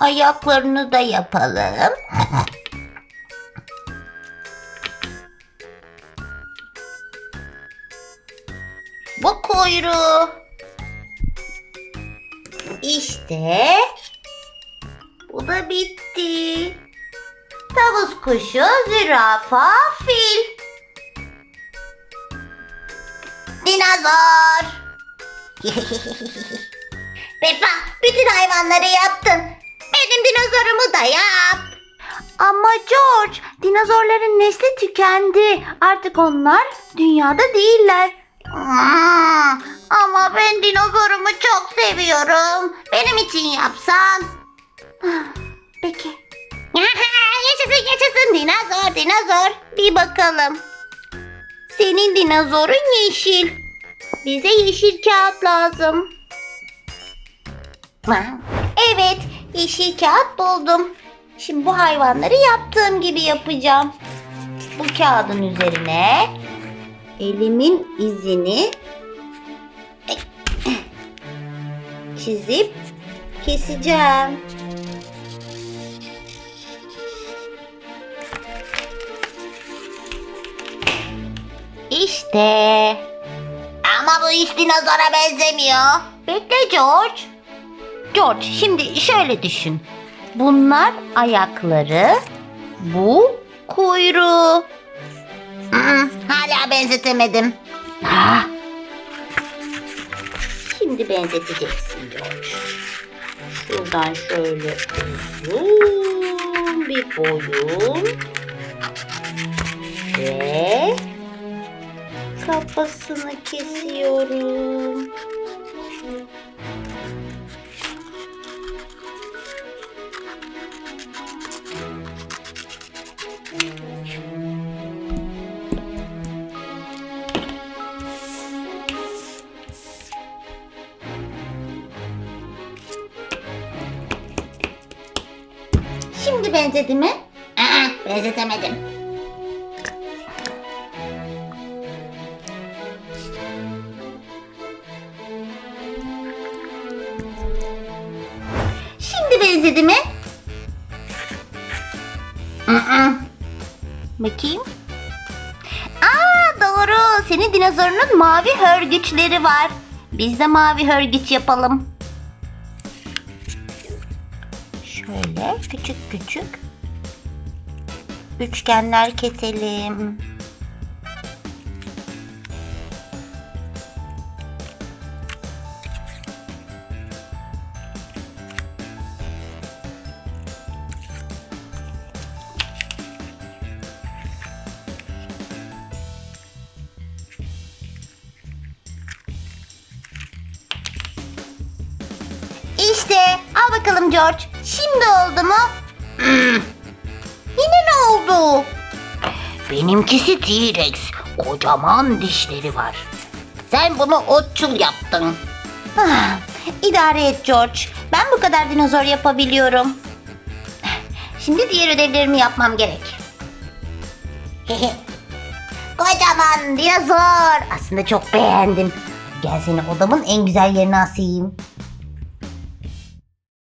Ayaklarını da yapalım. Bu kuyruğu. İşte bu da bitti. Tavus kuşu, zürafa, fil. Dinozor. Peppa, bütün hayvanları yaptın. Dinozorumu da yap. Ama George, dinozorların nesli tükendi. Artık onlar dünyada değiller. Hmm, ama ben dinozorumu çok seviyorum. Benim için yapsan. Peki. yaşasın yaşasın dinozor dinozor. Bir bakalım. Senin dinozorun yeşil. Bize yeşil kağıt lazım. Ha, Evet, yeşil kağıt buldum. Şimdi bu hayvanları yaptığım gibi yapacağım. Bu kağıdın üzerine elimin izini çizip keseceğim. İşte. Ama bu hiç dinozora benzemiyor. Bekle George. George şimdi şöyle düşün. Bunlar ayakları, bu kuyruğu. Hmm, hala benzetemedim. Ah. Şimdi benzeteceksin George. Şuradan şöyle uzun bir boyun ve kafasını kesiyorum. Şimdi benzedi mi? Aa, benzetemedim. Şimdi benzedi mi? Aa, Bakayım. Aa doğru. Senin dinozorunun mavi hörgüçleri var. Biz de mavi hörgüç yapalım. Şöyle küçük küçük üçgenler keselim. İşte al bakalım George. Şimdi oldu mu? Yine ne oldu? Benimkisi T-Rex. Kocaman dişleri var. Sen bunu otçul yaptın. Ah, idare et George. Ben bu kadar dinozor yapabiliyorum. Şimdi diğer ödevlerimi yapmam gerek. Kocaman dinozor. Aslında çok beğendim. Gel seni odamın en güzel yerine asayım.